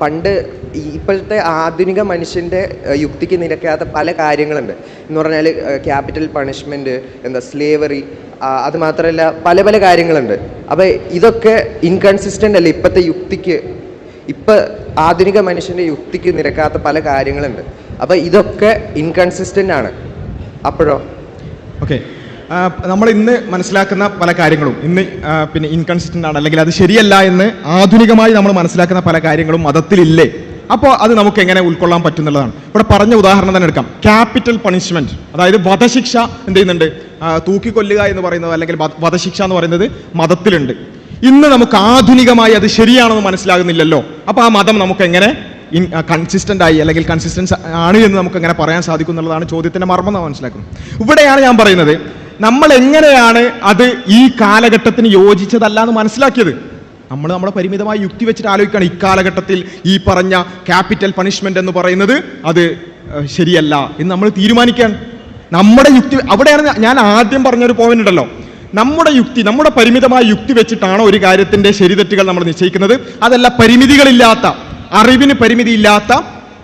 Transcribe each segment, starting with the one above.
പണ്ട് ഇപ്പോഴത്തെ ആധുനിക മനുഷ്യന്റെ യുക്തിക്ക് നിരക്കാത്ത പല കാര്യങ്ങളുണ്ട്. എന്ന് പറഞ്ഞാൽ ക്യാപിറ്റൽ പണിഷ്മെന്റ് എന്താ സ്ലേവറി അതുമാത്രമല്ല പല പല കാര്യങ്ങളുണ്ട്. അപ്പോൾ ഇതൊക്കെ ഇൻകൺസിസ്റ്റന്റ് അല്ലേ ഇപ്പോഴത്തെ യുക്തിക്ക്? ഇപ്പം ആധുനിക മനുഷ്യന്റെ യുക്തിക്ക് നിരക്കാത്ത പല കാര്യങ്ങളുണ്ട്. അപ്പോൾ ഇതൊക്കെ ഇൻകൺസിസ്റ്റന്റ് ആണ്. അപ്പോഴോ? ഓക്കെ നമ്മൾ ഇന്ന് മനസ്സിലാക്കുന്ന പല കാര്യങ്ങളും. ഇന്ന് പിന്നെ ഇൻകൺസിസ്റ്റന്റ് ആണ്. അല്ലെങ്കിൽ അത് ശരിയല്ല എന്ന് ആധുനികമായി നമ്മൾ മനസ്സിലാക്കുന്ന പല കാര്യങ്ങളും മതത്തിലില്ലേ. അപ്പോൾ അത് നമുക്ക് എങ്ങനെ ഉൾക്കൊള്ളാൻ പറ്റുന്നുള്ളതാണ് ഇവിടെ പറഞ്ഞ ഉദാഹരണം തന്നെ എടുക്കാം. ക്യാപിറ്റൽ പണിഷ്മെന്റ് അതായത് വധശിക്ഷ എന്ത് ചെയ്യുന്നുണ്ട്? തൂക്കിക്കൊല്ലുക എന്ന് പറയുന്നത് അല്ലെങ്കിൽ വധശിക്ഷ എന്ന് പറയുന്നത് മതത്തിലുണ്ട്. ഇന്ന് നമുക്ക് ആധുനികമായി അത് ശരിയാണെന്ന് മനസ്സിലാകുന്നില്ലല്ലോ. അപ്പോൾ ആ മതം നമുക്ക് എങ്ങനെ ഇൻ ആയി അല്ലെങ്കിൽ കൺസിസ്റ്റൻസ് ആണ് എന്ന് നമുക്ക് എങ്ങനെ പറയാൻ സാധിക്കും എന്നുള്ളതാണ് ചോദ്യത്തിന്റെ മർമ്മം നാം മനസ്സിലാക്കുന്നത്. ഇവിടെയാണ് ഞാൻ പറയുന്നത് നമ്മൾ എങ്ങനെയാണ് അത് ഈ കാലഘട്ടത്തിന് യോജിച്ചതല്ല എന്ന് മനസ്സിലാക്കിയത്? നമ്മൾ നമ്മുടെ പരിമിതമായ യുക്തി വെച്ചിട്ട് ആലോചിക്കുകയാണ് ഇക്കാലഘട്ടത്തിൽ ഈ പറഞ്ഞ ക്യാപിറ്റൽ പണിഷ്മെന്റ് എന്ന് പറയുന്നത് അത് ശരിയല്ല എന്ന് നമ്മൾ തീരുമാനിക്കാൻ നമ്മുടെ യുക്തി അവിടെയാണ് ഞാൻ ആദ്യം പറഞ്ഞൊരു പോയിന്റ് ഉണ്ടല്ലോ. നമ്മുടെ യുക്തി നമ്മുടെ പരിമിതമായ യുക്തി വെച്ചിട്ടാണ് ഒരു കാര്യത്തിന്റെ ശരിതെറ്റുകൾ നമ്മൾ നിശ്ചയിക്കുന്നത്. അതല്ല പരിമിതികളില്ലാത്ത അറിവിന് പരിമിതിയില്ലാത്ത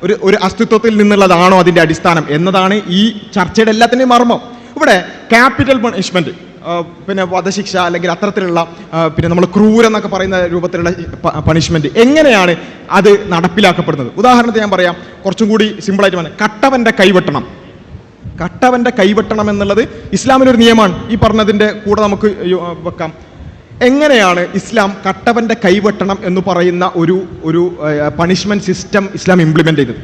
ഒരു ഒരു അസ്തിത്വത്തിൽ നിന്നുള്ളതാണോ അതിന്റെ അടിസ്ഥാനം എന്നതാണ് ഈ ചർച്ചയുടെ എല്ലാത്തിന്റെയും മർമ്മം. ഇവിടെ ക്യാപിറ്റൽ പണിഷ്മെന്റ് പിന്നെ വധശിക്ഷ അല്ലെങ്കിൽ അത്തരത്തിലുള്ള പിന്നെ നമ്മൾ ക്രൂരെന്നൊക്കെ പറയുന്ന രൂപത്തിലുള്ള പണിഷ്മെന്റ് എങ്ങനെയാണ് അത് നടപ്പിലാക്കപ്പെടുന്നത്? ഉദാഹരണത്തിന് ഞാൻ പറയാം കുറച്ചും കൂടി സിമ്പിളായിട്ട് പറയാം കട്ടവന്റെ കൈവെട്ടണം. കട്ടവന്റെ കൈവെട്ടണം എന്നുള്ളത് ഇസ്ലാമിലൊരു നിയമമാണ്. ഈ പറഞ്ഞതിന്റെ കൂടെ നമുക്ക് വെക്കാം. എങ്ങനെയാണ് ഇസ്ലാം കട്ടവന്റെ കൈവെട്ടണം എന്ന് പറയുന്ന ഒരു ഒരു പണിഷ്മെന്റ് സിസ്റ്റം ഇസ്ലാം ഇംപ്ലിമെന്റ് ചെയ്തത്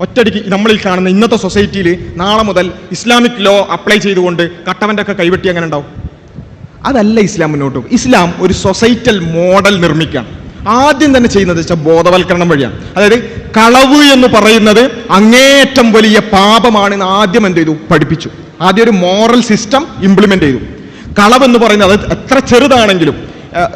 ഒറ്റയടിക്ക് നമ്മളിൽ കാണുന്ന ഇന്നത്തെ സൊസൈറ്റിയിൽ നാളെ മുതൽ ഇസ്ലാമിക് ലോ അപ്ലൈ ചെയ്തുകൊണ്ട് കട്ടവന്റെ ഒക്കെ കൈവെട്ടി അങ്ങനെ ഉണ്ടാവും? അതല്ല ഇസ്ലാം മുന്നോട്ട് ഇസ്ലാം ഒരു സൊസൈറ്റൽ മോഡൽ നിർമ്മിക്കുകയാണ്. ആദ്യം തന്നെ ചെയ്യുന്നത് വെച്ചാൽ ബോധവൽക്കരണം വഴിയാണ്. അതായത് കളവ് എന്ന് പറയുന്നത് അങ്ങേയറ്റം വലിയ പാപമാണെന്ന് ആദ്യം എന്ത് ചെയ്തു? പഠിപ്പിച്ചു. ആദ്യം ഒരു മോറൽ സിസ്റ്റം ഇംപ്ലിമെന്റ് ചെയ്തു. കളവ് എന്ന് പറയുന്നത് അത് എത്ര ചെറുതാണെങ്കിലും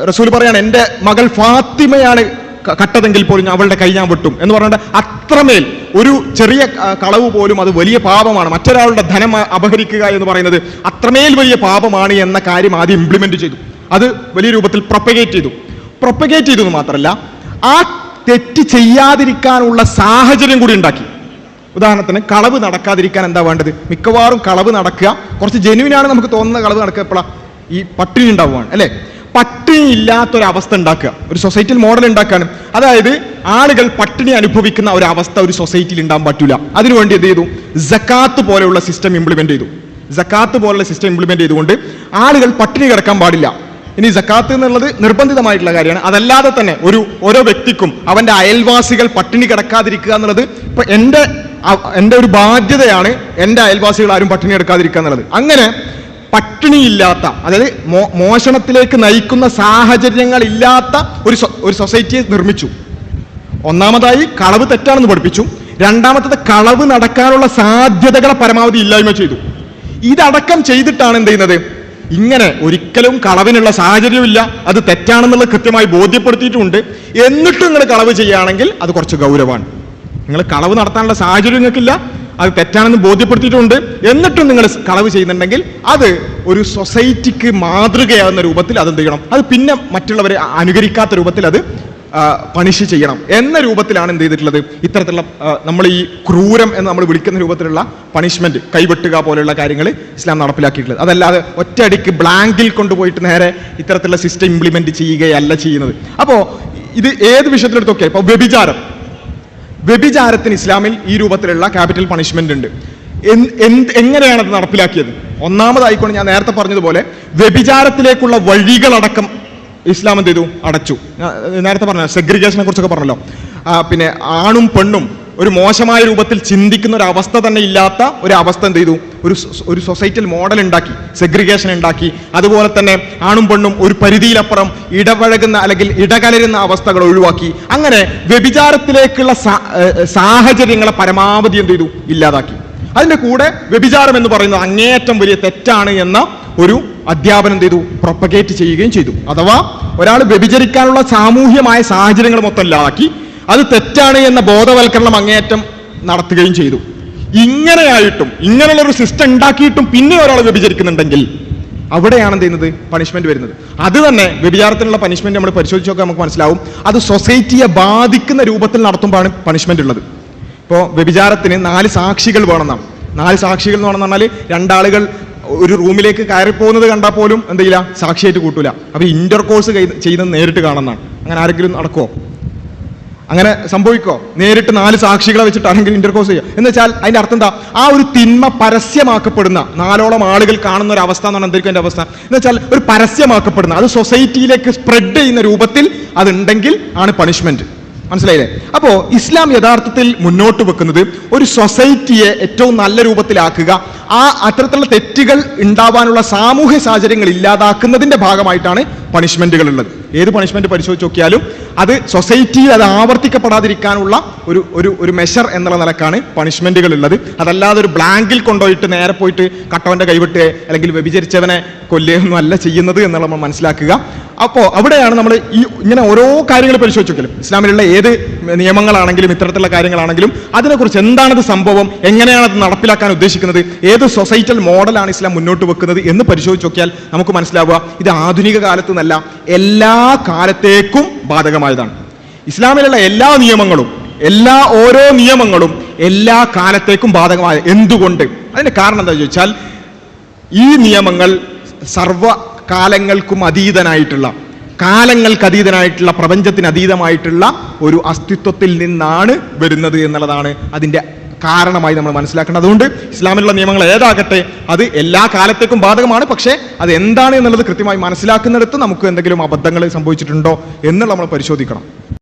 റസൂൽ പറയാണ് എന്റെ മകൾ ഫാത്തിമയാണ് കട്ടതെങ്കിൽ പോലും അവളുടെ കൈ ഞാൻ വെട്ടും എന്ന് പറഞ്ഞിട്ട് അത്രമേൽ ഒരു ചെറിയ കളവ് പോലും അത് വലിയ പാപമാണ്. മറ്റൊരാളുടെ ധനം അപഹരിക്കുക എന്ന് പറയുന്നത് അത്രമേൽ വലിയ പാപമാണ് എന്ന കാര്യം ആദ്യം ഇംപ്ലിമെന്റ് ചെയ്തു. അത് വലിയ രൂപത്തിൽ പ്രൊപ്പഗേറ്റ് ചെയ്തു. പ്രൊപ്പഗേറ്റ് ചെയ്തു എന്ന് മാത്രമല്ല ആ തെറ്റ് ചെയ്യാതിരിക്കാനുള്ള സാഹചര്യം കൂടി ഉണ്ടാക്കി. ഉദാഹരണത്തിന് കളവ് നടക്കാതിരിക്കാൻ എന്താ വേണ്ടത്? മിക്കവാറും കളവ് നടക്കുക. കുറച്ച് ജെനുവിനാണ് നമുക്ക് തോന്നുന്ന കളവ് നടക്കുക എപ്പോഴാണ് ഈ പട്ടിണി ഉണ്ടാവുകയാണ് അല്ലേ? പട്ടിണി ഇല്ലാത്തൊരവസ്ഥ ഉണ്ടാക്കുക. ഒരു സൊസൈറ്റിയിൽ മോഡൽ ഉണ്ടാക്കാൻ അതായത് ആളുകൾ പട്ടിണി അനുഭവിക്കുന്ന ഒരു അവസ്ഥ ഒരു സൊസൈറ്റിയിൽ ഉണ്ടാകാൻ പറ്റൂല. അതിനുവേണ്ടി എന്ത് ചെയ്തു? ജക്കാത്ത് പോലെയുള്ള സിസ്റ്റം ഇംപ്ലിമെന്റ് ചെയ്തു. ജക്കാത്ത് പോലുള്ള സിസ്റ്റം ഇംപ്ലിമെന്റ് ചെയ്തുകൊണ്ട് ആളുകൾ പട്ടിണി കിടക്കാൻ പാടില്ല. ഇനി ജക്കാത്ത് എന്നുള്ളത് നിർബന്ധിതമായിട്ടുള്ള കാര്യമാണ്. അതല്ലാതെ തന്നെ ഒരു ഓരോ വ്യക്തിക്കും അവന്റെ അയൽവാസികൾ പട്ടിണി കിടക്കാതിരിക്കുക എന്നുള്ളത് ഇപ്പൊ എന്റെ എന്റെ ഒരു ബാധ്യതയാണ് എന്റെ അയൽവാസികൾ ആരും പട്ടിണി കിടക്കാതിരിക്കുക എന്നുള്ളത്. അങ്ങനെ പട്ടിണിയില്ലാത്ത അതായത് മോഷണത്തിലേക്ക് നയിക്കുന്ന സാഹചര്യങ്ങളില്ലാത്ത ഒരു ഒരു സൊസൈറ്റിയെ നിർമ്മിച്ചു. ഒന്നാമതായി കളവ് തെറ്റാണെന്ന് പഠിപ്പിച്ചു. രണ്ടാമത്തത് കളവ് നടക്കാനുള്ള സാധ്യതകളെ പരമാവധി ഇല്ലായ്മ ചെയ്തു. ഇതടക്കം ചെയ്തിട്ടാണ് എന്ത് ചെയ്യുന്നത്? ഇങ്ങനെ ഒരിക്കലും കളവിനുള്ള സാഹചര്യമില്ല. അത് തെറ്റാണെന്നുള്ളത് കൃത്യമായി ബോധ്യപ്പെടുത്തിയിട്ടുണ്ട്. എന്നിട്ടും നിങ്ങൾ കളവ് ചെയ്യുകയാണെങ്കിൽ അത് കുറച്ച് ഗൗരവമാണ്. നിങ്ങൾ കളവ് നടത്താനുള്ള സാഹചര്യം നിങ്ങൾക്കില്ല. അത് തെറ്റാണെന്ന് ബോധ്യപ്പെടുത്തിയിട്ടുണ്ട്. എന്നിട്ടും നിങ്ങൾ കളവ് ചെയ്യുന്നുണ്ടെങ്കിൽ അത് ഒരു സൊസൈറ്റിക്ക് മാതൃകയാകുന്ന രൂപത്തിൽ അത് എന്ത് ചെയ്യണം? അത് പിന്നെ മറ്റുള്ളവരെ അനുകരിക്കാത്ത രൂപത്തിൽ അത് പണിഷ് ചെയ്യണം. എന്ന രൂപത്തിലാണ് എന്ത് ചെയ്തിട്ടുള്ളത്? ഇത്തരത്തിലുള്ള നമ്മൾ ഈ ക്രൂരം എന്ന് നമ്മൾ വിളിക്കുന്ന രൂപത്തിലുള്ള പണിഷ്മെന്റ് കൈവെട്ടുക പോലെയുള്ള കാര്യങ്ങൾ ഇസ്ലാം നടപ്പിലാക്കിയിട്ടുള്ളത്. അതല്ലാതെ ഒറ്റയടിക്ക് ബ്ലാങ്കിൽ കൊണ്ടുപോയിട്ട് നേരെ ഇത്തരത്തിലുള്ള സിസ്റ്റം ഇംപ്ലിമെന്റ് ചെയ്യുകയല്ല ചെയ്യുന്നത്. അപ്പോൾ ഇത് ഏത് വിഷയത്തിലെടുത്തൊക്കെ ഇപ്പോൾ വ്യഭിചാരം. വ്യഭിചാരത്തിന് ഇസ്ലാമിൽ ഈ രൂപത്തിലുള്ള ക്യാപിറ്റൽ പണിഷ്മെന്റ് ഉണ്ട്. എന്ത് എങ്ങനെയാണ് അത് നടപ്പിലാക്കിയത്? ഒന്നാമതായിക്കൊണ്ട് ഞാൻ നേരത്തെ പറഞ്ഞതുപോലെ വ്യഭിചാരത്തിലേക്കുള്ള വഴികളടക്കം ഇസ്ലാം എന്ത് ചെയ്തു? അടച്ചു. നേരത്തെ പറഞ്ഞ സെഗ്രിഗേഷനെ കുറിച്ചൊക്കെ പറഞ്ഞല്ലോ. പിന്നെ ആണും പെണ്ണും ഒരു മോശമായ രൂപത്തിൽ ചിന്തിക്കുന്ന ഒരു അവസ്ഥ തന്നെ ഇല്ലാത്ത ഒരു അവസ്ഥ എന്ത് ചെയ്തു? ഒരു ഒരു സൊസൈറ്റിയിൽ മോഡൽ ഉണ്ടാക്കി സെഗ്രിഗേഷൻ ഉണ്ടാക്കി. അതുപോലെ തന്നെ ആണും പെണ്ണും ഒരു പരിധിയിലപ്പുറം ഇടപഴകുന്ന അല്ലെങ്കിൽ ഇടകലരുന്ന അവസ്ഥകൾ ഒഴിവാക്കി. അങ്ങനെ വ്യഭിചാരത്തിലേക്കുള്ള സാഹചര്യങ്ങളെ പരമാവധി എന്ത് ചെയ്തു? ഇല്ലാതാക്കി. അതിന്റെ കൂടെ വ്യഭിചാരം എന്ന് പറയുന്നത് അങ്ങേയറ്റം വലിയ തെറ്റാണ് എന്ന ഒരു അധ്യാപനം ചെയ്തു? പ്രൊപ്പഗേറ്റ് ചെയ്യുകയും ചെയ്തു. അഥവാ ഒരാൾ വ്യഭിചരിക്കാനുള്ള സാമൂഹ്യമായ സാഹചര്യങ്ങൾ മൊത്തം ഇല്ലാതാക്കി. അത് തെറ്റാണ് എന്ന ബോധവൽക്കരണം അങ്ങേയറ്റം നടത്തുകയും ചെയ്തു. ഇങ്ങനെയായിട്ടും ഇങ്ങനെയുള്ള ഒരു സിസ്റ്റം ഉണ്ടാക്കിയിട്ടും പിന്നെ ഒരാൾ വ്യഭിചരിക്കുന്നുണ്ടെങ്കിൽ അവിടെയാണ് എന്ത് ചെയ്യുന്നത്? പണിഷ്മെന്റ് വരുന്നത്. അത് തന്നെ വ്യഭിചാരത്തിനുള്ള പണിഷ്മെന്റ് നമ്മൾ പരിശോധിച്ച് നോക്കാൻ നമുക്ക് മനസ്സിലാവും. അത് സൊസൈറ്റിയെ ബാധിക്കുന്ന രൂപത്തിൽ നടത്തുമ്പോഴാണ് പണിഷ്മെന്റ് ഉള്ളത്. ഇപ്പോൾ വ്യഭിചാരത്തിന് നാല് സാക്ഷികൾ വേണമെന്നാണ്. നാല് സാക്ഷികൾ എന്ന് പറഞ്ഞു പറഞ്ഞാൽ രണ്ടാളുകൾ ഒരു റൂമിലേക്ക് കയറി പോകുന്നത് കണ്ടാൽ പോലും എന്ത് ചെയ്യില്ല? സാക്ഷിയായിട്ട് കൂട്ടൂല. അപ്പൊ ഇന്റർ കോഴ്സ് ചെയ്യുന്നത് നേരിട്ട് കാണുന്നതാണ്. അങ്ങനെ ആരെങ്കിലും നടക്കുമോ അങ്ങനെ സംഭവിക്കോ? നേരിട്ട് നാല് സാക്ഷികളെ വെച്ചിട്ടാണെങ്കിൽ ഇന്റർകോസ് ചെയ്യുക എന്ന് വെച്ചാൽ അതിന്റെ അർത്ഥം എന്താ? ആ ഒരു തിന്മ പരസ്യമാക്കപ്പെടുന്ന നാലോളം ആളുകൾ കാണുന്ന ഒരു അവസ്ഥ എന്നാണ് എന്തായിരിക്കും എന്റെ അവസ്ഥ. എന്ന് വെച്ചാൽ ഒരു പരസ്യമാക്കപ്പെടുന്ന അത് സൊസൈറ്റിയിലേക്ക് സ്പ്രെഡ് ചെയ്യുന്ന രൂപത്തിൽ അതുണ്ടെങ്കിൽ ആണ് പണിഷ്മെന്റ് മനസ്സിലായില്ലേ? അപ്പോ ഇസ്ലാം യഥാർത്ഥത്തിൽ മുന്നോട്ട് വെക്കുന്നത് ഒരു സൊസൈറ്റിയെ ഏറ്റവും നല്ല രൂപത്തിലാക്കുക ആ അത്തരത്തിലുള്ള തെറ്റുകൾ ഉണ്ടാവാനുള്ള സാമൂഹ്യ സാഹചര്യങ്ങൾ ഇല്ലാതാക്കുന്നതിന്റെ ഭാഗമായിട്ടാണ് പണിഷ്മെന്റുകൾ ഉള്ളത്. ഏത് പണിഷ്മെന്റ് പരിശോധിച്ച് നോക്കിയാലും അത് സൊസൈറ്റിയിൽ അത് ആവർത്തിക്കപ്പെടാതിരിക്കാനുള്ള ഒരു ഒരു ഒരു മെഷർ എന്നുള്ള നിലക്കാണ് പണിഷ്മെന്റുകൾ ഉള്ളത് അതല്ലാതെ ഒരു ബ്ലാങ്കിൽ കൊണ്ടുപോയിട്ട് നേരെ പോയിട്ട് കട്ടവന്റെ കൈവിട്ട് അല്ലെങ്കിൽ വ്യഭിചരിച്ചവനെ കൊല്ലുകയൊന്നും അല്ല ചെയ്യുന്നത് എന്നുള്ള നമ്മൾ മനസ്സിലാക്കുക. അപ്പോൾ അവിടെയാണ് നമ്മൾ ഈ ഇങ്ങനെ ഓരോ കാര്യങ്ങൾ പരിശോധിച്ച് ഇസ്ലാമിലുള്ള ഏത് നിയമങ്ങളാണെങ്കിലും ഇത്തരത്തിലുള്ള കാര്യങ്ങളാണെങ്കിലും അതിനെക്കുറിച്ച് എന്താണത് സംഭവം എങ്ങനെയാണ് അത് നടപ്പിലാക്കാൻ ഉദ്ദേശിക്കുന്നത് ഏത് സൊസൈറ്റൽ മോഡലാണ് ഇസ്ലാം മുന്നോട്ട് വെക്കുന്നത് എന്ന് പരിശോധിച്ച് നോക്കിയാൽ നമുക്ക് മനസ്സിലാവുക ഇത് ആധുനിക കാലത്ത് നിന്നല്ല എല്ലാ കാലത്തേക്കും ബാധകമായതാണ്. ഇസ്ലാമിലുള്ള എല്ലാ നിയമങ്ങളും എല്ലാ ഓരോ നിയമങ്ങളും എല്ലാ കാലത്തേക്കും ബാധകമായ എന്തുകൊണ്ട്? അതിന്റെ കാരണം എന്താ ചോദിച്ചാൽ ഈ നിയമങ്ങൾ സർവകാലങ്ങൾക്കും അതീതനായിട്ടുള്ള കാലങ്ങൾക്ക് അതീതനായിട്ടുള്ള പ്രപഞ്ചത്തിന് അതീതമായിട്ടുള്ള ഒരു അസ്തിത്വത്തിൽ നിന്നാണ് വരുന്നത് എന്നുള്ളതാണ് അതിന്റെ കാരണമായി നമ്മൾ മനസ്സിലാക്കേണ്ടത്. അതുകൊണ്ട് ഇസ്ലാമിലുള്ള നിയമങ്ങൾ ഏതാകട്ടെ അത് എല്ലാ കാലത്തേക്കും ബാധകമാണ്. പക്ഷേ അത് എന്താണ് എന്നുള്ളത് കൃത്യമായി മനസ്സിലാക്കുന്നിടത്ത് നമുക്ക് എന്തെങ്കിലും അബദ്ധങ്ങൾ സംഭവിച്ചിട്ടുണ്ടോ എന്നുള്ള നമ്മൾ പരിശോധിക്കണം.